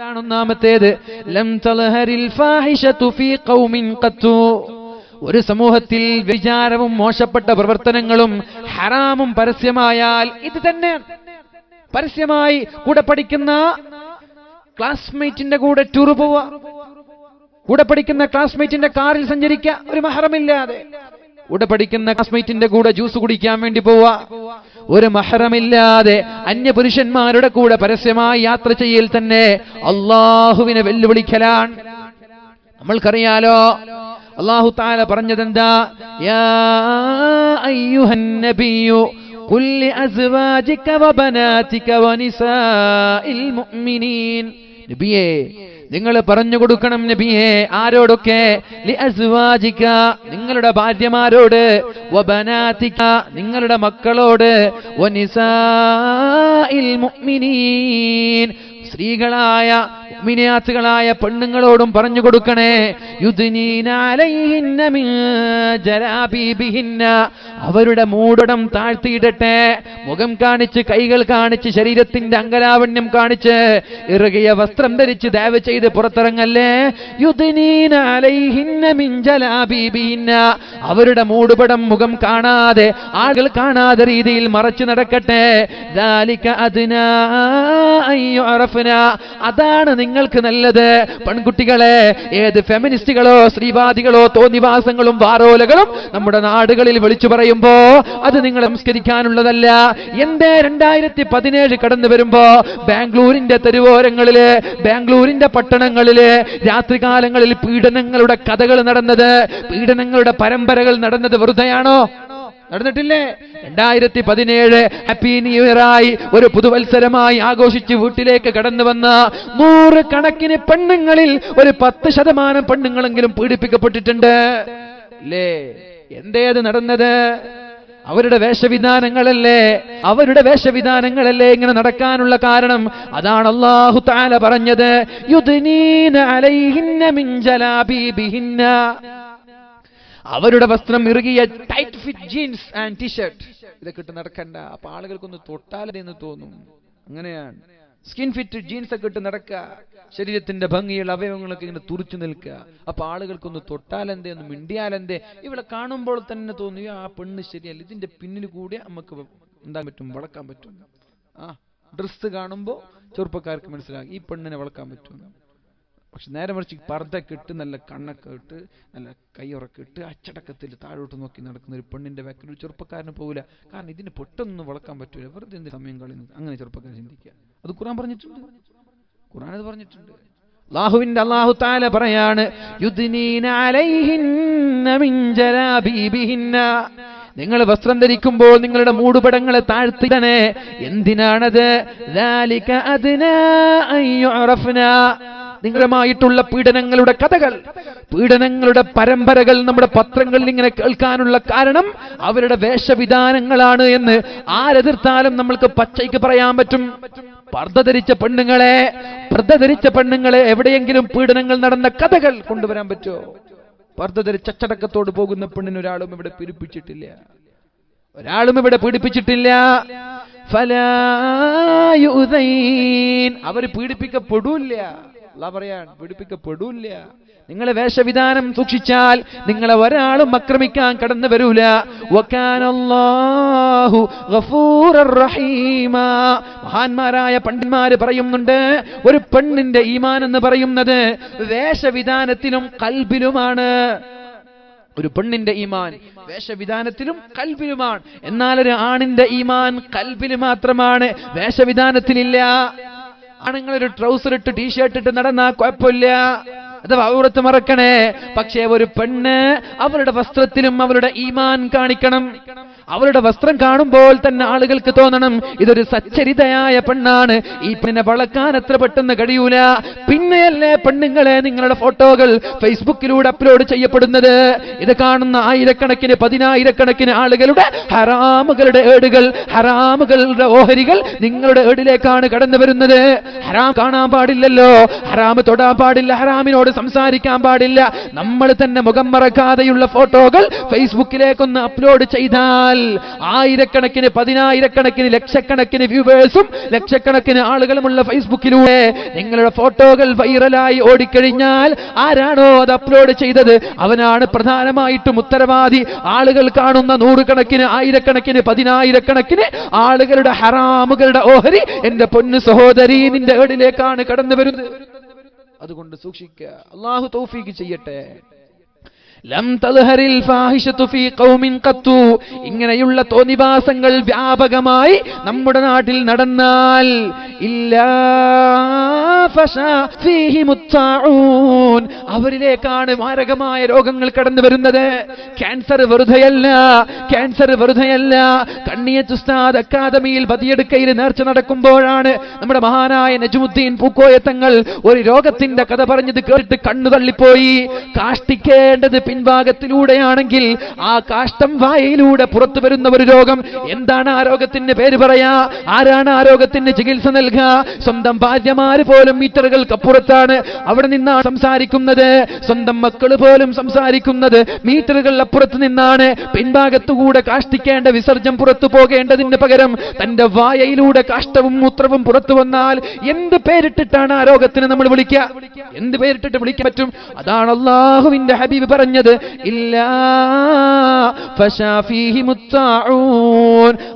ഒന്നാമത്തേത്. ലം തലഹരിൽ ഫാഹിഷതു ഫീ ഖൗമിൻ ഖത്തു. ഒരു സമൂഹത്തിൽ വിചാരവും മോശപ്പെട്ട പ്രവർത്തനങ്ങളും ഹറാമും പരസ്യമായാൽ ഇത് തന്നെ. പരസ്യമായി കൂടെ പഠിക്കുന്ന ക്ലാസ്മേറ്റിന്റെ കൂടെ ടൂർ പോവുക. കൂടെ പഠിക്കുന്ന ക്ലാസ്മേറ്റിന്റെ കാറിൽ സഞ്ചരിക്കുക ഒരു മഹറമില്ലാതെ. കൂടെ പഠിക്കുന്ന ക്ലാസ്മേറ്റിന്റെ കൂടെ ജ്യൂസ് കുടിക്കാൻ വേണ്ടി പോവുക ഒരു മഹറമില്ലാതെ അന്യപുരുഷന്മാരുടെ കൂടെ പരസ്യമായി യാത്ര ചെയ്യൽ തന്നെ അള്ളാഹുവിനെ വെല്ലുവിളിക്കലാണ് നമ്മൾക്കറിയാലോ അള്ളാഹു താല പറഞ്ഞതെന്താ യാ അയ്യുഹൻ നബിയു قل لأزواجك وبناتك ونساء المؤمنين നബിയേ നിങ്ങൾ പറഞ്ഞു കൊടുക്കണം നബിയെ ആരോടൊക്കെ? നിങ്ങളുടെ ഭാര്യമാരോട്. നിങ്ങളുടെ മക്കളോട്. സ്ത്രീകളായ മിനിയാത്തുകളായ പെണ്ണുങ്ങളോടും പറഞ്ഞു കൊടുക്കണേ. അവരുടെ മൂടടം താഴ്ത്തിയിടട്ടെ. മുഖം കാണിച്ച് കൈകൾ കാണിച്ച് ശരീരത്തിന്റെ അങ്കലാവണ്യം കാണിച്ച് ഇറുകിയ വസ്ത്രം ധരിച്ച് ദയവ് ചെയ്ത് പുറത്തിറങ്ങല്ലേ? അവരുടെ മൂടുപടം മുഖം കാണാതെ ആളുകൾ കാണാതെ രീതിയിൽ മറച്ചു നടക്കട്ടെ. ദാലിക അതിനാ അഫ്ന അതാണ് നിങ്ങൾക്ക് നല്ലത്. പെൺകുട്ടികളെ ഏത് ഫെമിനിസ്റ്റുകളോ സ്ത്രീവാദികളോ തോന്നിവാസങ്ങളും വാറോലകളും നമ്മുടെ നാടുകളിൽ വിളിച്ചു പറയുമ്പോ അത് നിങ്ങൾ സംസ്കരിക്കാനുള്ളതല്ല. എന്റെ രണ്ടായിരത്തി പതിനേഴ് കടന്നു വരുമ്പോ ബാംഗ്ലൂരിന്റെ തെരുവോരങ്ങളിൽ ബാംഗ്ലൂരിന്റെ പട്ടണങ്ങളിൽ രാത്രികാലങ്ങളിൽ പീഡനങ്ങളുടെ കഥകൾ നടന്നത് പീഡനങ്ങളുടെ പരമ്പരകൾ നടന്നത് വെറുതെയാണോ? നടന്നിട്ടില്ലേ? രണ്ടായിരത്തി പതിനേഴ് ഹാപ്പി ന്യൂ ഇയർ ആയി ഒരു പുതുവത്സരമായി ആഘോഷിച്ച് വീട്ടിലേക്ക് കടന്നു വന്ന നൂറ് കണക്കിന് പെണ്ണുങ്ങളിൽ ഒരു പത്ത് ശതമാനം പെണ്ണുങ്ങളെങ്കിലും പീഡിപ്പിക്കപ്പെട്ടിട്ടുണ്ട്. അല്ലേ എന്തേത് നടന്നത്? അവരുടെ വേഷവിധാനങ്ങളല്ലേ? അവരുടെ വേഷവിധാനങ്ങളല്ലേ ഇങ്ങനെ നടക്കാനുള്ള കാരണം? അതാണ് അള്ളാഹു താല പറഞ്ഞത്. അലൈഹിന്ന അവരുടെ വസ്ത്രം ഇറുകിയ tight fit jeans and T-shirt ഇതൊക്കെ ഇട്ട് നടക്കണ്ട. അപ്പൊ ആളുകൾക്കൊന്ന് തൊട്ടാലേ എന്ന് തോന്നും. അങ്ങനെയാണ്. സ്കിൻ ഫിറ്റ് ജീൻസ് ഒക്കെ ഇട്ട് നടക്കുക. ശരീരത്തിന്റെ ഭംഗിയുള്ള അവയവങ്ങളൊക്കെ ഇങ്ങനെ തുറിച്ചു നിൽക്കുക. അപ്പൊ ആളുകൾക്കൊന്ന് തൊട്ടാലെന്തേ ഒന്ന് മിണ്ടിയാലെന്തേ ഇവിടെ കാണുമ്പോൾ തന്നെ തോന്നി ആ പെണ്ണ് ശരിയല്ല. ഇതിന്റെ പിന്നിൽ കൂടെ നമുക്ക് എന്താ പറ്റും? വളക്കാൻ പറ്റും. ആ ഡ്രസ്സ് കാണുമ്പോൾ ചെറുപ്പക്കാർക്ക് മനസ്സിലാകും ഈ പെണ്ണിനെ വളക്കാൻ പറ്റും പക്ഷെ നേരെ മറിച്ച് പർദ്ദൊക്കെ ഇട്ട് നല്ല കണ്ണൊക്കെ ഇട്ട് നല്ല കയ്യുറക്കെ ഇട്ട് അച്ചടക്കത്തിൽ താഴോട്ട് നോക്കി നടക്കുന്ന ഒരു പെണ്ണിന്റെ ബാക്കിൽ ഒരു ചെറുപ്പക്കാരന് പോകില്ല കാരണം ഇതിന് പെട്ടെന്ന് വളക്കാൻ പറ്റൂല. വെറുതെ എന്ത് സമയം കളയുന്നത്? അങ്ങനെ ചെറുപ്പക്കാരൻ ചിന്തിക്കുക. അത് ഖുറാൻ പറഞ്ഞിട്ടുണ്ട്. ഖുറാൻ അത് പറഞ്ഞിട്ടുണ്ട്. അള്ളാഹുവിന്റെ അള്ളാഹു താല പറയാണ് നിങ്ങൾ വസ്ത്രം ധരിക്കുമ്പോൾ നിങ്ങളുടെ മൂടുപടങ്ങളെ താഴ്ത്തിടണേ എന്തിനാണത്? നിങ്ങളുമായിട്ടുള്ള പീഡനങ്ങളുടെ കഥകൾ. പീഡനങ്ങളുടെ പരമ്പരകൾ നമ്മുടെ പത്രങ്ങളിൽ ഇങ്ങനെ കേൾക്കാനുള്ള കാരണം അവരുടെ വേഷവിധാനങ്ങളാണ് എന്ന് ആരെതിർത്താലും നമ്മൾക്ക് പച്ചയ്ക്ക് പറയാൻ പറ്റും. പർദ്ധ ധരിച്ച പെണ്ണുങ്ങളെ പർദ്ധ ധരിച്ച പെണ്ണുങ്ങളെ എവിടെയെങ്കിലും പീഡനങ്ങൾ നടന്ന കഥകൾ കൊണ്ടുവരാൻ പറ്റുമോ? പർദ്ധ ധരിച്ച അച്ചടക്കത്തോട് പോകുന്ന പെണ്ണിന് ഒരാളും ഇവിടെ പീഡിപ്പിച്ചിട്ടില്ല. ഒരാളും ഇവിടെ പീഡിപ്പിച്ചിട്ടില്ല. ഫലായുദൈൻ അവർ പീഡിപ്പിക്കപ്പെടൂല്ല. അല്ലാ പിടിപ്പിക്കപ്പെടൂല നിങ്ങളെ വേഷവിധാനം സൂക്ഷിച്ചാൽ നിങ്ങളെ ഒരാളും ആക്രമിക്കാൻ കടന്നു വരൂല. മഹാന്മാരായ പണ്ഡിന്മാര് പറയുന്നുണ്ട് ഒരു പെണ്ണിന്റെ ഈമാൻ എന്ന് പറയുന്നത് വേഷവിധാനത്തിനും കൽബിലുമാണ്. ഒരു പെണ്ണിന്റെ ഈമാൻ വേഷവിധാനത്തിലും കൽബിലുമാണ്. എന്നാൽ ഒരു ആണിന്റെ ഈമാൻ കൽബിൽ മാത്രമാണ്. വേഷവിധാനത്തിലില്ല. ആണുങ്ങൾ ഒരു ട്രൗസർ ഇട്ട് ടീഷർട്ട് ഇട്ട് നടന്നാ കുഴപ്പമില്ല. അഥവാ ഔറത്ത് മറക്കണേ. പക്ഷേ ഒരു പെണ്ണ് അവരുടെ വസ്ത്രത്തിലും അവരുടെ ഈമാൻ കാണിക്കണം. അവരുടെ വസ്ത്രം കാണുമ്പോൾ തന്നെ ആളുകൾക്ക് തോന്നണം ഇതൊരു സച്ചരിതയായ പെണ്ണാണ്. ഈ പെണ്ണിനെ വളക്കാൻ എത്ര പെട്ടെന്ന് കഴിയൂല. പിൻ പിന്നെയല്ലേ പെണ്ണുങ്ങളെ നിങ്ങളുടെ ഫോട്ടോകൾ ഫേസ്ബുക്കിലൂടെ അപ്ലോഡ് ചെയ്യപ്പെടുന്നത്? ഇത് കാണുന്ന ആയിരക്കണക്കിന് പതിനായിരക്കണക്കിന് ആളുകളുടെ ഹറാമുകളുടെ ഏടുകൾ ഹറാമുകളുടെ ഓഹരികൾ നിങ്ങളുടെ ഏടിലേക്കാണ് കടന്നു വരുന്നത്. ഹറാം കാണാൻ പാടില്ലല്ലോ. ഹറാം തൊടാൻ പാടില്ല. ഹറാമിനോട് സംസാരിക്കാൻ പാടില്ല. നമ്മൾ തന്നെ മുഖം മറക്കാതെയുള്ള ഫോട്ടോകൾ ഫേസ്ബുക്കിലേക്കൊന്ന് അപ്ലോഡ് ചെയ്താൽ ആയിരക്കണക്കിന് പതിനായിരക്കണക്കിന് ലക്ഷക്കണക്കിന് വ്യൂവേഴ്സും ലക്ഷക്കണക്കിന് ആളുകളുമുള്ള ഫേസ്ബുക്കിലൂടെ നിങ്ങളുടെ ഫോട്ടോകൾ വൈറലായി ഓടിക്കഴിഞ്ഞാൽ ആരാണോ അത് അപ്ലോഡ് ചെയ്തത്? അവനാണ് പ്രധാനമായിട്ടും ഉത്തരവാദി. ആളുകൾ കാണുന്ന നൂറുകണക്കിന് ആയിരക്കണക്കിന് പതിനായിരക്കണക്കിന് ആളുകളുടെ ഹറാമുകളുടെ ഓഹരി എന്റെ പൊന്നു സഹോദരി നിന്റെ ഏടിലേക്കാണ് കടന്നു വരുന്നത്. അതുകൊണ്ട് സൂക്ഷിക്കുക. അള്ളാഹു തൗഫീക്ക് ചെയ്യട്ടെ. ഇങ്ങനെയുള്ള തോന്നിവാസങ്ങൾ വ്യാപകമായി നമ്മുടെ നാട്ടിൽ നടന്നാൽ ഇല്ലാ فشاء فيهم الطاعون. അവരിലേക്കാണ് മാരകമായ രോഗങ്ങൾ കടന്നു വരുന്നത്. ക്യാൻസർ വെറുതെയല്ല ക്യാൻസർ വെറുതെയല്ല. കണ്ണിയത്ത് ഉസ്താദ് അക്കാദമിയിൽ പതിയെടുക്കയിൽ നേർച്ച നടക്കുമ്പോഴാണ് നമ്മുടെ മഹാനായ നജുമുദ്ദീൻ പൂക്കോയത്തങ്ങൾ ഒരു രോഗത്തിന്റെ കഥ പറഞ്ഞത് കേട്ടിട്ട് കണ്ണു തള്ളിപ്പോയി. കാഷ്ടിക്കേണ്ടത് പിൻഭാഗത്തിലൂടെയാണെങ്കിൽ ആ കാഷ്ടം വായയിലൂടെ പുറത്തു വരുന്ന ഒരു രോഗം. എന്താണ് ആ രോഗത്തിന് പേര് പറയാ? ആരാണ് ആ രോഗത്തിന് ചികിത്സ നൽകുക സ്വന്തം ഭാര്യമാര് പോലും മീറ്ററുകൾക്കപ്പുറത്താണ്. അവിടെ നിന്നാണ് സംസാരിക്കുന്നത്. സ്വന്തം മക്കൾ പോലും സംസാരിക്കുന്നത് മീറ്ററുകൾ അപ്പുറത്ത് നിന്നാണ്. പിൻഭാഗത്തുകൂടെ കാഷ്ടിക്കേണ്ട വിസർജം പുറത്തു പോകേണ്ടതിന് പകരം തന്റെ വായയിലൂടെ കാഷ്ടവും മൂത്രവും പുറത്തു വന്നാൽ എന്ത് പേരിട്ടിട്ടാണ് ആ രോഗത്തിന് നമ്മൾ വിളിക്കുക? എന്ത് പേരിട്ടിട്ട് വിളിക്കാൻ പറ്റും? അതാണ് അള്ളാഹുവിന്റെ ഹബീബ് പറഞ്ഞത്. ഇല്ല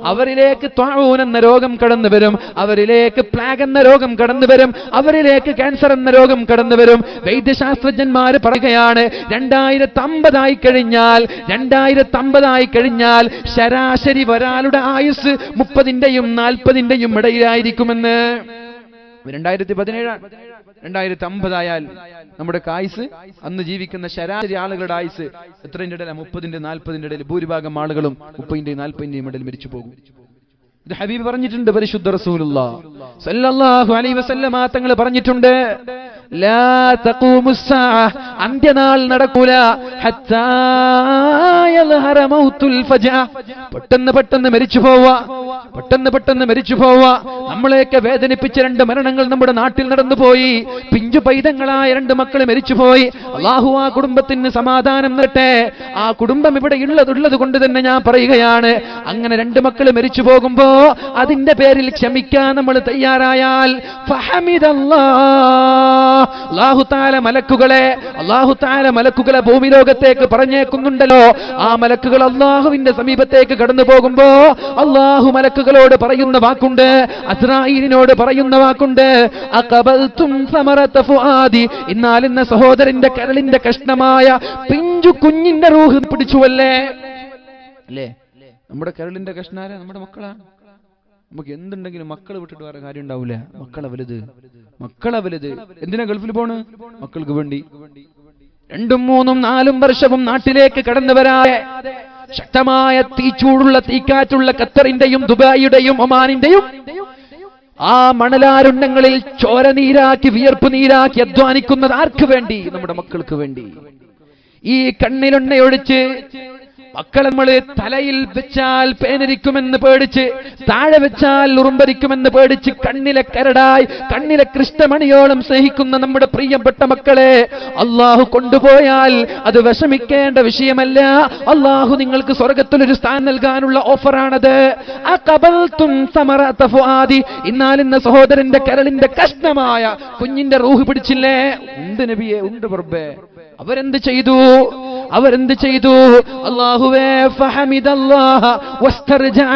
അവരിലേക്ക് ത്വാഴൂൻ എന്ന രോഗം കടന്നു വരും. അവരിലേക്ക് പ്ലാഗ് എന്ന രോഗം കടന്നു വരും. അവരിലേക്ക് ക്യാൻസർ എന്ന രോഗം കടന്നു വരും. വൈദ്യശാസ്ത്രജ്ഞന്മാർ പറയുകയാണ് രണ്ടായിരത്തി അമ്പതായി കഴിഞ്ഞാൽ രണ്ടായിരത്തി അമ്പതായി കഴിഞ്ഞാൽ ശരാശരി ഒരാളുടെ ആയുസ് മുപ്പതിന്റെയും നാൽപ്പതിന്റെയും ഇടയിലായിരിക്കുമെന്ന്. രണ്ടായിരത്തി പതിനേഴാണ് രണ്ടായിരത്തി അമ്പതായാൽ നമ്മുടെ ആയുസ് അന്ന് ജീവിക്കുന്ന ശരാശരി ആളുകളുടെ ആയുസ് എത്രതിന്റെ ഇടയിലാണ് മുപ്പതിന്റെ നാൽപ്പതിന്റെ ഇടയിൽ ഭൂരിഭാഗം ആളുകളും മുപ്പതിന്റെയും നാൽപ്പതിന്റെയും ഇടയിൽ മരിച്ചു പോകും. ഇത് ഹബീബ് പറഞ്ഞിട്ടുണ്ട് പരിശുദ്ധ റസൂലുള്ള. സല്ലല്ലാഹു അലൈഹി വസല്ലമ തങ്ങൾ പറഞ്ഞിട്ടുണ്ട് അന്ത്യനാൾ നടക്കൂല. പെട്ടെന്ന് പെട്ടെന്ന് മരിച്ചു പോവാ പെട്ടെന്ന് പെട്ടെന്ന് മരിച്ചു പോവാ നമ്മളെയൊക്കെ വേദനിപ്പിച്ച രണ്ട് മരണങ്ങൾ നമ്മുടെ നാട്ടിൽ നടന്നു പോയി. പിഞ്ചു പൈതങ്ങളായ രണ്ട് മക്കൾ മരിച്ചു പോയി. അള്ളാഹു ആ കുടുംബത്തിന് സമാധാനം നിരട്ടെ ആ കുടുംബം ഇവിടെ ഉള്ളത് ഉള്ളത് കൊണ്ട് തന്നെ ഞാൻ പറയുകയാണ്. അങ്ങനെ രണ്ട് മക്കൾ മരിച്ചു പോകുമ്പോ അതിന്റെ പേരിൽ ക്ഷമിക്കാൻ നമ്മൾ തയ്യാറായാൽ ഫഹമിദല്ലാ. അള്ളാഹു താല മലക്കുകളെ അള്ളാഹുത്താല മലക്കുകളെ ഭൂമി ലോകത്തേക്ക് പറഞ്ഞേക്കുന്നുണ്ടല്ലോ. ആ മലക്കുകൾ അള്ളാഹുവിന്റെ സമീപത്തേക്ക് കടന്നു പോകുമ്പോ അള്ളാഹു മലക്കുകളോട് പറയുന്ന വാക്കുണ്ട് അസ്രായിലിനോട് പറയുന്ന വാക്കുണ്ട്. അഖബൽതും സമറത ഫുആദി ഇന്ന സഹോദരന്റെ കരളിന്റെ കഷ്ണമായ പിഞ്ചു കുഞ്ഞിന്റെ റൂഹ് പിടിച്ചുവല്ലേ? അല്ലേ? നമ്മുടെ കരളിന്റെ കഷ്ണാര നമ്മുടെ മക്കളാണ്. നമുക്ക് എന്തുണ്ടെങ്കിലും മക്കൾ വിട്ടിട്ട് വേറെ കാര്യം ഉണ്ടാവില്ല മക്കളെ വലുത്. മക്കളെ വലുത്. എന്തിനാ ഗൾഫിൽ പോണ്? മക്കൾക്ക് വേണ്ടി. രണ്ടും മൂന്നും നാലും വർഷവും നാട്ടിലേക്ക് കടന്നു വരാതെ ശക്തമായ തീച്ചൂടുള്ള തീക്കാറ്റുള്ള ഖത്തറിന്റെയും ദുബായിയുടെയും ഒമാനിന്റെയും ആ മണലാരുണ്യങ്ങളിൽ ചോര നീരാക്കി വിയർപ്പ് നീരാക്കി അധ്വാനിക്കുന്നത് ആർക്ക് വേണ്ടി? നമ്മുടെ മക്കൾക്ക് വേണ്ടി. ഈ കണ്ണിലെണ്ണയൊഴിച്ച് മക്കളെ നമ്മൾ തലയിൽ വെച്ചാൽ പേനരിക്കുമെന്ന് പേടിച്ച് താഴെ വെച്ചാൽ ഉറുമ്പരിക്കുമെന്ന് പേടിച്ച് കണ്ണിലെ കരടായി കണ്ണിലെ കൃഷ്ണമണിയോളം സ്നേഹിക്കുന്ന നമ്മുടെ പ്രിയപ്പെട്ട മക്കളെ അള്ളാഹു കൊണ്ടുപോയാൽ അത് വിഷമിക്കേണ്ട വിഷയമല്ല. അള്ളാഹു നിങ്ങൾക്ക് സ്വർഗത്തിൽ ഒരു സ്ഥാനം നൽകാനുള്ള ഓഫറാണത്. ആ കബൽത്തും സമറത ഫുആദി. എന്നാൽ ഇന്ന് സഹോദരന്റെ കരളിന്റെ കഷ്ണമായ കുഞ്ഞിന്റെ റൂഹ് പിടിച്ചില്ലേ? ഉണ്ട് നബിയെ ഉണ്ട് പ്രബേ അവരെന്ത് ചെയ്തു? അവരെന്ത് ചെയ്തു? അള്ളാഹുവേ ഫഹമിദല്ലാഹ വസ്തർജഅ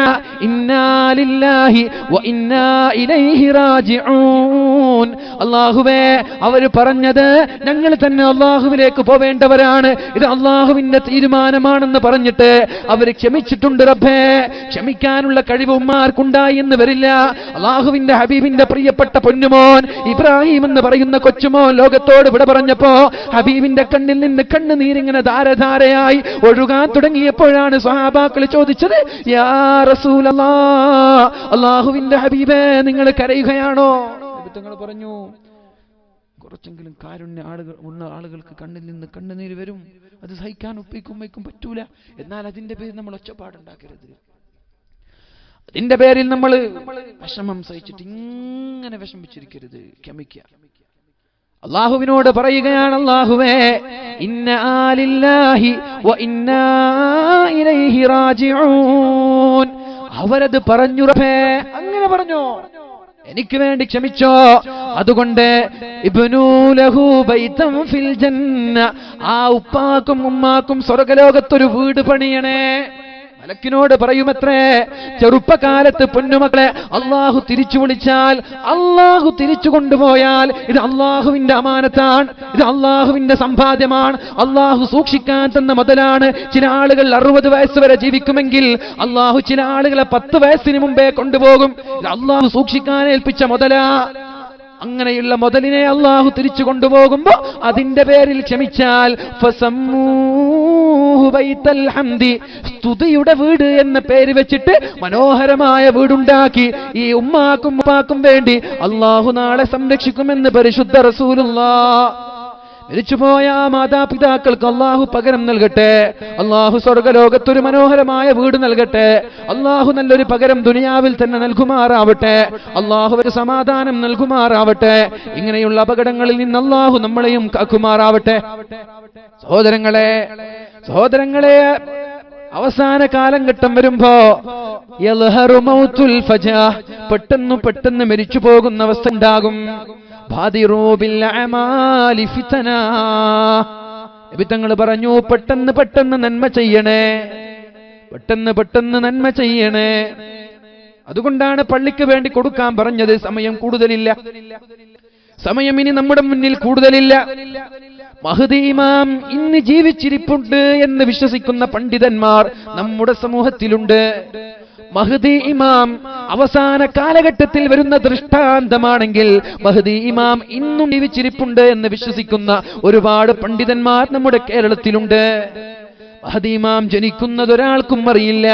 ഇന്നാ ലില്ലാഹി വ ഇന്നാ ഇലൈഹി റാജിഊൻ. അള്ളാഹുവേ അവർ പറഞ്ഞത് ഞങ്ങൾ തന്നെ അള്ളാഹുവിലേക്ക് പോവേണ്ടവരാണ്. ഇത് അള്ളാഹുവിന്റെ തീരുമാനമാണെന്ന് പറഞ്ഞിട്ട് അവർ ക്ഷമിച്ചിട്ടുണ്ട് റബ്ബേ. ക്ഷമിക്കാനുള്ള കഴിവ് ഉമ്മാർക്കുണ്ടായി എന്ന് വരില്ല. അള്ളാഹുവിന്റെ ഹബീബിന്റെ പ്രിയപ്പെട്ട പൊന്നുമോൻ ഇബ്രാഹിം എന്ന് പറയുന്ന കൊച്ചുമോൻ ലോകത്തോട് ഇവിടെ പറഞ്ഞപ്പോ ഹബീബിന്റെ കണ്ണിൽ നിന്ന് കണ്ണുനീരിങ്ങനെ ധാരധാരയായി ഒഴുകാൻ തുടങ്ങിയപ്പോഴാണ് സഹാബാക്കൾ ചോദിച്ചത് യാ റസൂലല്ലാ അള്ളാഹുവിന്റെ ഹബീബേ നിങ്ങൾ കരയുകയാണോ? നിങ്ങൾ പറഞ്ഞു. കുറച്ചെങ്കിലും കാരുണ്യ ആളുകൾ ഉള്ള ആളുകൾക്ക് കണ്ണിൽ നിന്ന് കണ്ണുനീര് വരും. അത് സഹിക്കാൻ ഒപ്പിക്കും വയ്ക്കും പറ്റൂല. എന്നാൽ അതിന്റെ പേരിൽ നമ്മൾ ഒച്ചപ്പാടുണ്ടാക്കരുത്. അതിന്റെ പേരിൽ നമ്മൾ വിഷമം സഹിച്ചിട്ട് ഇങ്ങനെ വിഷമിച്ചിരിക്കരുത്. ക്ഷമിക്കുക അള്ളാഹുവിനോട് പറയുകയാണ് അള്ളാഹുവേ ഇന്ന ആലില്ലാഹി വ ഇന്നാ ഇലൈഹി റാജിഊൻ. അവരത് പറഞ്ഞു റബ്ബേ അങ്ങനെ പറഞ്ഞോ? എനിക്ക് വേണ്ടി ക്ഷമിച്ചോ. അതുകൊണ്ട് ആ ഉപ്പാക്കും ഉമ്മാക്കും സ്വർഗലോകത്തൊരു വീട് പണിയണേ. മലക്കിനോട് പറയുമത്രേ ചെറുപ്പകാലത്ത് പൊന്നുമക്കളെ അള്ളാഹു തിരിച്ചു വിളിച്ചാൽ അള്ളാഹു തിരിച്ചു കൊണ്ടുപോയാൽ ഇത് അള്ളാഹുവിന്റെ അമാനത്താണ് ഇത് അള്ളാഹുവിന്റെ സമ്പാദ്യമാണ് അള്ളാഹു സൂക്ഷിക്കാൻ തന്ന മുതലാണ് ചില ആളുകൾ അറുപത് വയസ്സ് വരെ ജീവിക്കുമെങ്കിൽ അള്ളാഹു ചില ആളുകളെ പത്ത് വയസ്സിന് മുമ്പേ കൊണ്ടുപോകും ഇത് അള്ളാഹു സൂക്ഷിക്കാൻ ഏൽപ്പിച്ച മുതലാ അങ്ങനെയുള്ള മുതലിനെ അള്ളാഹു തിരിച്ചു കൊണ്ടുപോകുമ്പോ അതിന്റെ പേരിൽ ക്ഷമിച്ചാൽ. സ്തുതിയുടെ വീട് എന്ന പേര് വെച്ചിട്ട് മനോഹരമായ വീടുണ്ടാക്കി ഈ ഉമ്മാക്കും ഉപ്പാക്കും വേണ്ടി അള്ളാഹു നാളെ സംരക്ഷിക്കുമെന്ന് പരിശുദ്ധ റസൂലുള്ള. മരിച്ചുപോയ മാതാപിതാക്കൾക്ക് അള്ളാഹു പകരം നൽകട്ടെ. അള്ളാഹു സ്വർഗലോകത്തൊരു മനോഹരമായ വീട് നൽകട്ടെ. അള്ളാഹു നല്ലൊരു പകരം ദുനിയാവിൽ തന്നെ നൽകുമാറാവട്ടെ. അള്ളാഹു ഒരു സമാധാനം നൽകുമാറാവട്ടെ. ഇങ്ങനെയുള്ള അപകടങ്ങളിൽ നിന്ന് അള്ളാഹു നമ്മളെയും കാക്കുമാറാവട്ടെ. സഹോദരങ്ങളെ സഹോദരങ്ങളെ അവസാന കാലം കാലഘട്ടം വരുമ്പോ. പെട്ടെന്ന് പെട്ടെന്ന് മരിച്ചു പോകുന്ന അവസ്ഥ ഉണ്ടാകും. തങ്ങൾ പറഞ്ഞു പെട്ടെന്ന് പെട്ടെന്ന് നന്മ ചെയ്യണേ. പെട്ടെന്ന് പെട്ടെന്ന് നന്മ ചെയ്യണേ. അതുകൊണ്ടാണ് പള്ളിക്ക് വേണ്ടി കൊടുക്കാൻ പറഞ്ഞത് സമയം കൂടുതലില്ല. സമയം ഇനി നമ്മുടെ മുന്നിൽ കൂടുതലില്ല. മഹദി ഇമാം ഇന്ന് ജീവിച്ചിരിപ്പുണ്ട് എന്ന് വിശ്വസിക്കുന്ന പണ്ഡിതന്മാർ നമ്മുടെ സമൂഹത്തിലുണ്ട്. മഹദി ഇമാം അവസാന കാലഘട്ടത്തിൽ വരുന്ന ദൃഷ്ടാന്തമാണെങ്കിൽ മഹദി ഇമാം ഇന്നും ജീവിച്ചിരിപ്പുണ്ട് എന്ന് വിശ്വസിക്കുന്ന ഒരുപാട് പണ്ഡിതന്മാർ നമ്മുടെ കേരളത്തിലുണ്ട്. മഹദി ഇമാം ജനിക്കുന്നത് ഒരാൾക്കും അറിയില്ല.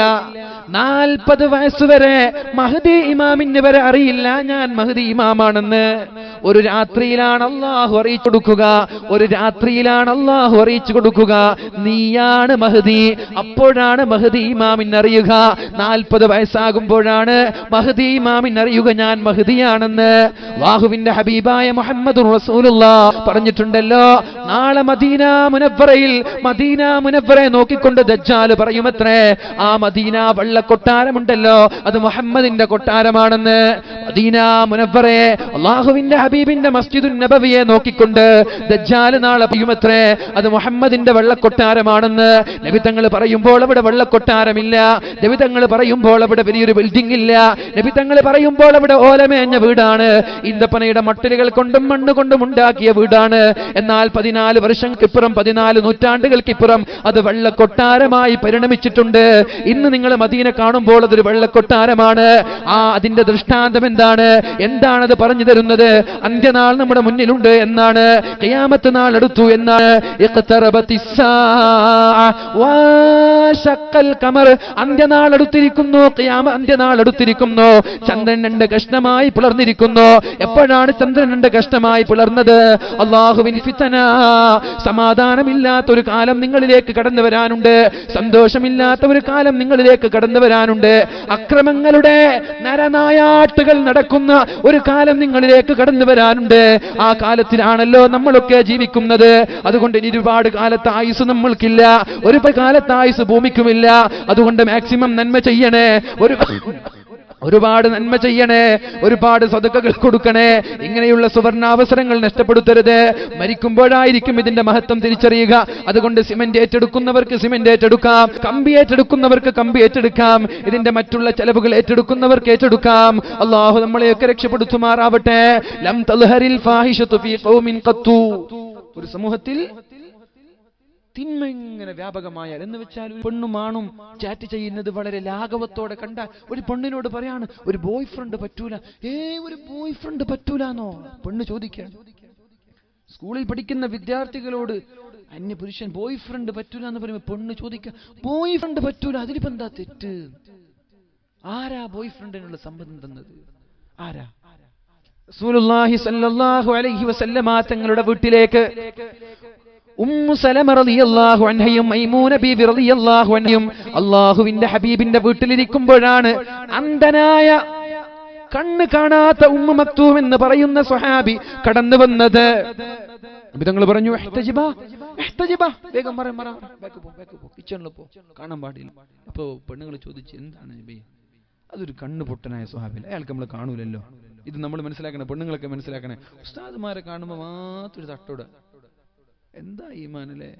നാൽപ്പത് വയസ്സുവരെ മഹദി ഇമാമിന് വരെ അറിയില്ല. ഞാൻ മഹദി ഇമാമാണെന്ന്. ഒരു രാത്രിയിലാണ് അള്ളാഹു അറിയിച്ചു കൊടുക്കുക. ഒരു രാത്രിയിലാണ് അള്ളാഹു അറിയിച്ചു കൊടുക്കുക. നീയാണ് മഹദി. അപ്പോഴാണ് മഹദി ഇമാമിൻ അറിയുക. നാൽപ്പത് വയസ്സാകുമ്പോഴാണ് മഹദി ഇമാമിൻ അറിയുക. ഞാൻ മഹദിയാണെന്ന് വാഹുവിന്റെ ഹബീബായ മുഹമ്മദ് റസൂലുള്ള പറഞ്ഞിട്ടുണ്ടല്ലോ. നാളെ മദീന മുനവറയിൽ മദീന മുനവറെ നോക്കിക്കൊണ്ട് ദജ്ജാൽ പറയുമത്രേ ആ മദീന വെള്ളക്കൊട്ടാരമുണ്ടല്ലോ. അത് മുഹമ്മദിന്റെ കൊട്ടാരമാണെന്ന്. മദീന മുനവറെ അള്ളാഹുവിന്റെ ഹബീബിന്റെ മസ്ജിദുൻ നബവിയെ നോക്കിക്കൊണ്ട് പറയുമത്രേ അത് മുഹമ്മദിന്റെ വെള്ളക്കൊട്ടാരമാണെന്ന് ലഭിതങ്ങൾ പറയുമ്പോൾ അവിടെ വെള്ളക്കൊട്ടാരമില്ല. ലഭിതങ്ങൾ പറയുമ്പോൾ അവിടെ വലിയൊരു ബിൽഡിംഗ് ഇല്ല ലഭിതങ്ങൾ പറയുമ്പോൾ അവിടെ ഓലമേഞ്ഞ വീടാണ്. ഇന്ദപ്പനയുടെ മട്ടലുകൾ കൊണ്ടും മണ്ണ് കൊണ്ടും ഉണ്ടാക്കിയ വീടാണ്. എന്നാൽ പതിനാല് വർഷങ്ങൾക്കിപ്പുറം പതിനാല് നൂറ്റാണ്ടുകൾക്കിപ്പുറം അത് വെള്ളക്കൊട്ടാരമായി പരിണമിച്ചിട്ടുണ്ട്. ഇന്ന് നിങ്ങൾ മദീന കാണുമ്പോൾ അതൊരു വെള്ളക്കൊട്ടാരമാണ്. ആ അതിന്റെ ദൃഷ്ടാന്തം എന്താണ്? എന്താണത് പറഞ്ഞു തരുന്നത്? അന്ത്യനാൾ നമ്മുടെ മുന്നിലുണ്ട് എന്നാണ് ഖിയാമത്ത് നാൾ എടുത്തു എന്നാണ്. വശഖൽ അന്ത്യനാൾ എടുത്തിരിക്കുന്നു കയ്യാമ അന്ത്യനാൾ എടുത്തിരിക്കുന്നു. ചന്ദ്രൻ രണ്ട് കഷ്ണമായി പിളർന്നിരിക്കുന്നു. എപ്പോഴാണ് ചന്ദ്രൻ രണ്ട് കഷ്ണമായി പിളർന്നത്? അള്ളാഹുവിൻ ഫിത്തന. സമാധാനമില്ലാത്ത ഒരു കാലം നിങ്ങളിലേക്ക് കടന്നു വരാനുണ്ട്. സന്തോഷമില്ലാത്ത ഒരു കാലം നിങ്ങളിലേക്ക് കടന്നു വരാനുണ്ട്. അക്രമങ്ങളുടെ നരനായാട്ടുകൾ നടക്കുന്ന ഒരു കാലം നിങ്ങളിലേക്ക് കടന്നു വരാനുണ്ട്. ആ കാലത്തിലാണല്ലോ നമ്മളൊക്കെ ജീവിക്കുന്നത്. അതുകൊണ്ട് ഇനി ഒരുപാട് കാലത്ത് ആയുസ് നമ്മൾക്കില്ല. ഒരു കാലത്ത് ആയുസ് ഭൂമിക്കുമില്ല. അതുകൊണ്ട് മാക്സിമം നന്മ ചെയ്യണേ. ഒരു ഒരുപാട് നന്മ ചെയ്യണേ ഒരുപാട് സ്വതക്കകൾ കൊടുക്കണേ. ഇങ്ങനെയുള്ള സുവർണാവസരങ്ങൾ നഷ്ടപ്പെടുത്തരുത്. മരിക്കുമ്പോഴായിരിക്കും ഇതിന്റെ മഹത്വം തിരിച്ചറിയുക. അതുകൊണ്ട് സിമന്റ് ഏറ്റെടുക്കുന്നവർക്ക് സിമന്റ് ഏറ്റെടുക്കാം. കമ്പി ഏറ്റെടുക്കുന്നവർക്ക് കമ്പി ഏറ്റെടുക്കാം. ഇതിന്റെ മറ്റുള്ള ചെലവുകൾ ഏറ്റെടുക്കുന്നവർക്ക് ഏറ്റെടുക്കാം. അള്ളാഹു നമ്മളെയൊക്കെ രക്ഷപ്പെടുത്തുമാറാവട്ടെ. ലം ഫാഹിഷത്തു ഫീ ഖൗമിൻ ഖത്തു. ഒരു സമൂഹത്തിൽ തിന്മ ഇങ്ങനെ വ്യാപകമായാൽ എന്ന് വെച്ചാൽ ഒരു പെണ്ണും ആണും ചാറ്റ് ചെയ്യുന്നത് വളരെ ലാഘവത്തോടെ കണ്ട ഒരു പെണ്ണിനോട് പറയാണ് ഒരു ബോയ് ഫ്രണ്ട് പറ്റൂല. ഏ ഒരു ബോയ് ഫ്രണ്ട് പറ്റൂലെന്നോ? പെണ്ണ് ചോദിക്കാണ് സ്കൂളിൽ പഠിക്കുന്ന വിദ്യാർത്ഥികളോട് അന്യ പുരുഷൻ ബോയ് ഫ്രണ്ട് പറ്റൂല എന്ന് പറയുമ്പോൾ പെണ്ണ് ചോദിക്കുക ബോയ് ഫ്രണ്ട് പറ്റൂല അതിലിപ്പോ എന്താ തെറ്റ്? ആരാ ബോയ് ഫ്രണ്ടിനുള്ള സമ്മതം തന്നത്? ആരാ? റസൂലുള്ളാഹി സല്ലല്ലാഹു അലൈഹി വസല്ലമ തങ്ങളുടെ വീട്ടിലേക്ക് അല്ലാഹുവിന്റെ ഹബീബിന്റെ വീട്ടിലിരിക്കുമ്പോഴാണ് അന്ധനായ കണ്ണ് കാണാത്ത ഉമ്മ മക്തൂം എന്ന് പറയുന്ന സ്വഹാബി കടന്നു വന്നത്. തങ്ങൾ പറഞ്ഞു. വേഗം കിച്ചണിൽ പോ കാണാൻ പാടില്ല. അപ്പോ പെണ്ണുങ്ങൾ ചോദിച്ചു എന്താണ് അതൊരു കണ്ണു പൊട്ടനായ സ്വഹാബിൽ അയാൾക്ക് നമ്മൾ കാണൂലല്ലോ. ഇത് നമ്മൾ മനസ്സിലാക്കണേ പെണ്ണുങ്ങളൊക്കെ മനസ്സിലാക്കണേ. ഉസ്താദ്മാരെ കാണുമ്പോൾ മാത്രം തട്ടോട എന്താ ഈമാനല്ലേ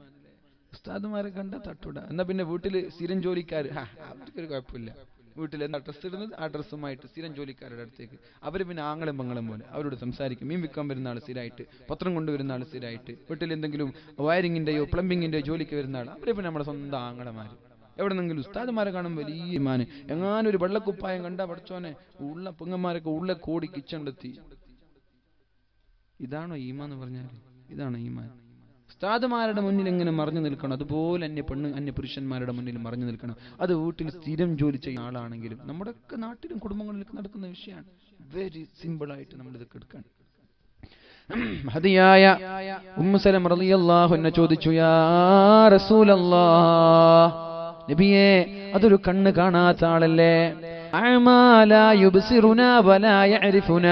ഉസ്താദുമാരെ കണ്ട തട്ടുട എന്നാ പിന്നെ വീട്ടിൽ സ്ഥിരം ജോലിക്കാർ അവർക്കൊരു കുഴപ്പമില്ല. വീട്ടിൽ എന്താ ഡ്രസ്സ് ഇടുന്നത്? ആ ഡ്രസ്സുമായിട്ട് സ്ഥിരം ജോലിക്കാരുടെ അടുത്തേക്ക്. അവർ പിന്നെ ആങ്ങളും മംഗളം പോലെ അവരോട് സംസാരിക്കും. മീൻ വിൽക്കാൻ വരുന്ന ആൾ സ്ഥിരമായിട്ട് പത്രം കൊണ്ടുവരുന്ന ആൾ സ്ഥിരമായിട്ട് വീട്ടിൽ എന്തെങ്കിലും വയറിങ്ങിന്റെയോ പ്ലംബിങ്ങിന്റെയോ ജോലിക്ക് വരുന്ന ആൾ അവരെ പിന്നെ നമ്മുടെ സ്വന്തം ആങ്ങളമാര്. എവിടെന്നെങ്കിലും ഉസ്താദുമാരെ കാണും വലിയ മാന് എങ്ങാനും ഒരു വെള്ളക്കുപ്പായം കണ്ടാ പഠിച്ചോനെ ഉള്ള പെങ്ങന്മാരൊക്കെ ഉള്ള കോടി കിച്ചണ്ടെത്തി ഇതാണോ ഈമാന്ന് പറഞ്ഞാൽ? ഇതാണോ ഈമാൻ. ഉസ്താദുമാരുടെ മുന്നിൽ എങ്ങനെ മറിഞ്ഞു നിൽക്കണം? അതുപോലെ അന്യ പെണ്ണ് അന്യ പുരുഷന്മാരുടെ മുന്നിൽ മറിഞ്ഞു നിൽക്കണം. അത് വീട്ടിൽ സ്ഥിരം ജോലി ചെയ്യുന്ന ആളാണെങ്കിലും നമ്മുടെയൊക്കെ നാട്ടിലും കുടുംബങ്ങളിലൊക്കെ നടക്കുന്ന വിഷയമാണ്. വെരി നമ്മൾ ഇതൊക്കെ എടുക്കാൻ. ഹദിയായ ഉമ്മുസലം റളിയല്ലാഹു അൻഹ ചോദിച്ചു യാ റസൂലല്ലാഹ് നബിയേ അതൊരു കണ്ണ് കാണാത്ത ആളല്ലേ? അഅമാല യുബ്സിറുനാ വലാ യഅരിഫുന.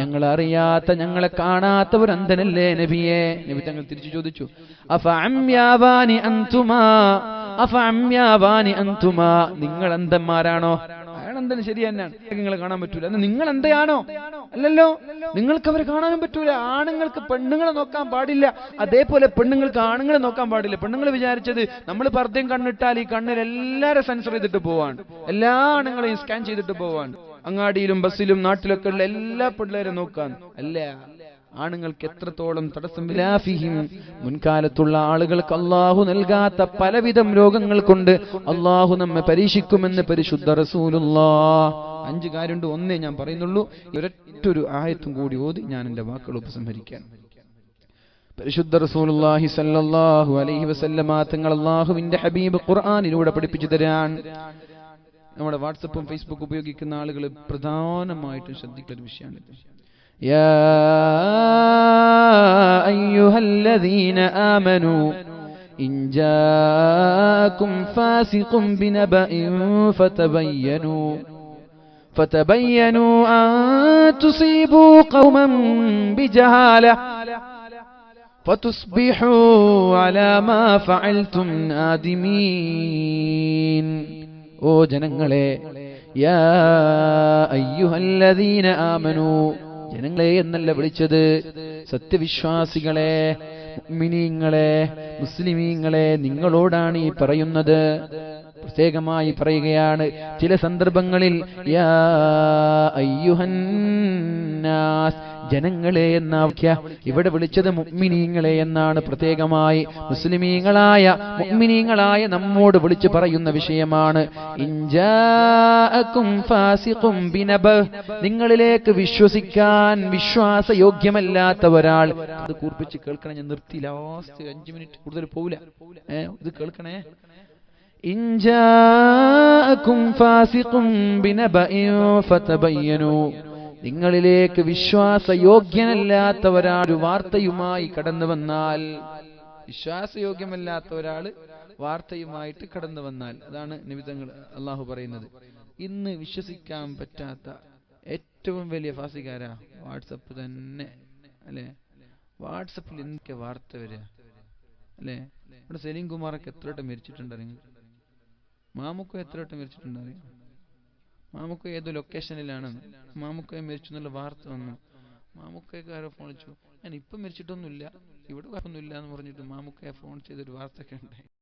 ഞങ്ങൾ അറിയാത്ത ഞങ്ങളെ കാണാത്ത ഒരു അന്ധനല്ലേ നബിയെ? നബി തങ്ങൾ തിരിച്ചു ചോദിച്ചു അഫ അംയാവാനി അൻതുമാ? അഫ അംയാവാനി അൻതുമാ? നിങ്ങൾ അന്ധന്മാരാണോ അയാൾ ശരി തന്നെയാണ്? കാണാൻ പറ്റൂല. നിങ്ങൾ എന്തെയാണോ അല്ലല്ലോ നിങ്ങൾക്ക് അവരെ കാണാനും പറ്റൂല. ആണുങ്ങൾക്ക് പെണ്ണുങ്ങളെ നോക്കാൻ പാടില്ല. അതേപോലെ പെണ്ണുങ്ങൾക്ക് ആണുങ്ങളെ നോക്കാൻ പാടില്ല. പെണ്ണുങ്ങൾ വിചാരിച്ചത് നമ്മൾ പർദ്ദയും കണ്ണിട്ടാൽ ഈ കണ്ണിൽ എല്ലാരെ സെൻസർ ചെയ്തിട്ട് പോവാണ്. എല്ലാ ആണുങ്ങളെയും സ്കാൻ ചെയ്തിട്ട് പോവാൻ അങ്ങാടിയിലും ബസ്സിലും നാട്ടിലൊക്കെ ഉള്ള എല്ലാ പിള്ളേരും നോക്കാൻ. അല്ല ആണുങ്ങൾക്ക് എത്രത്തോളം തടസ്സം വിലാഫിഹിം. മുൻകാലത്തുള്ള ആളുകൾക്ക് അള്ളാഹു നൽകാത്ത പലവിധം രോഗങ്ങൾ കൊണ്ട് അള്ളാഹു നമ്മെ പരീക്ഷിക്കുമെന്ന് പരിശുദ്ധ റസൂലുള്ള. അഞ്ചു കാര്യമുണ്ട് ഒന്നേ ഞാൻ പറയുന്നുള്ളൂ. ഒരൊറ്റൊരു ആയത്തും കൂടി ഓതി ഞാൻ എന്റെ വാക്കുകൾ ഉപസംഹരിക്കാൻ പരിശുദ്ധ റസൂലുള്ളാഹി സല്ലല്ലാഹു അലൈഹി വസല്ലമ തങ്ങൾ അള്ളാഹുവിന്റെ ഹബീബ് ഖുർആനിലൂടെ പഠിപ്പിച്ചു തരാൻ. നമ്മുടെ വാട്സപ്പും ഫേസ്ബുക്കും ഉപയോഗിക്കുന്ന ആളുകൾ പ്രധാനമായിട്ടും ശ്രദ്ധിക്കുന്ന ഒരു വിഷയമാണിത് يا أيها الذين آمنوا إن جاءكم فاسق بنبأ فتبينوا فتبينوا أن تصيبوا قوما بجهالة فتصبحوا على ما فعلتم نادمين ഓ ജനങ്ങളെ യാ അയ്യുഹല്ലദീന ആമനു ജനങ്ങളെ എന്നല്ല വിളിച്ചത് സത്യവിശ്വാസികളെ മുഅ്മിനീങ്ങളെ മുസ്ലിമീങ്ങളെ നിങ്ങളോടാണ് ഈ പറയുന്നത്. പ്രത്യേകമായി പറയുകയാണ് ചില സന്ദർഭങ്ങളിൽ യാ അയ്യുഹന്നാസ് ജനങ്ങളെ എന്ന ഇവിടെ വിളിച്ചത് മുഅ്മിനീങ്ങളെ എന്നാണ് പ്രത്യേകമായി. മുസ്ലിമീങ്ങളായ മുഗ്മിനീങ്ങളായ നമ്മോട് വിളിച്ചു പറയുന്ന വിഷയമാണ്. നിങ്ങളിലേക്ക് വിശ്വസിക്കാൻ വിശ്വാസയോഗ്യമല്ലാത്ത ഒരാൾ അത് കൂർപ്പിച്ച് കേൾക്കണേ ഞാൻ നിർത്തി. ലാസ്റ്റ് അഞ്ചു മിനിറ്റ് കൂടുതൽ പോവില്ല. ഇത് കേൾക്കണേ? ഫാസിഖും ബിനബഇൻ ഫതബയ്യനു. നിങ്ങളിലേക്ക് വിശ്വാസയോഗ്യനല്ലാത്ത ഒരാൾ ഒരു വാർത്തയുമായി കടന്നു വന്നാൽ വിശ്വാസയോഗ്യമല്ലാത്ത ഒരാൾ വാർത്തയുമായിട്ട് കടന്നു വന്നാൽ അതാണ് നിമിത്തങ്ങൾ അള്ളാഹു പറയുന്നത്. ഇന്ന് വിശ്വസിക്കാൻ പറ്റാത്ത ഏറ്റവും വലിയ ഫാസികാരാ വാട്സപ്പ് തന്നെ അല്ലെ? വാട്സപ്പിൽ എന്തൊക്കെ വാർത്ത വരിക അല്ലേ? ഇവിടെ സലീം കുമാറൊക്കെ എത്ര വട്ടം മരിച്ചിട്ടുണ്ട് അറിയാം മാമുക്കോ എത്ര വട്ടം മരിച്ചിട്ടുണ്ട് അറിയാം മാമുക്ക ഏതോ ലൊക്കേഷനിലാണ് മാമുക്ക മരിച്ചു എന്നുള്ള വാർത്ത വന്നു. മാമുക്കയൊക്കെ ആരോ ഫോൺ വിളിച്ചു ഞാൻ ഇപ്പം മരിച്ചിട്ടൊന്നുമില്ല. ഇവിടെ കുഴപ്പമൊന്നുമില്ല എന്ന് പറഞ്ഞിട്ട് മാമുക്കയെ ഫോൺ ചെയ്തൊരു വാർത്തയൊക്കെ ഉണ്ടായി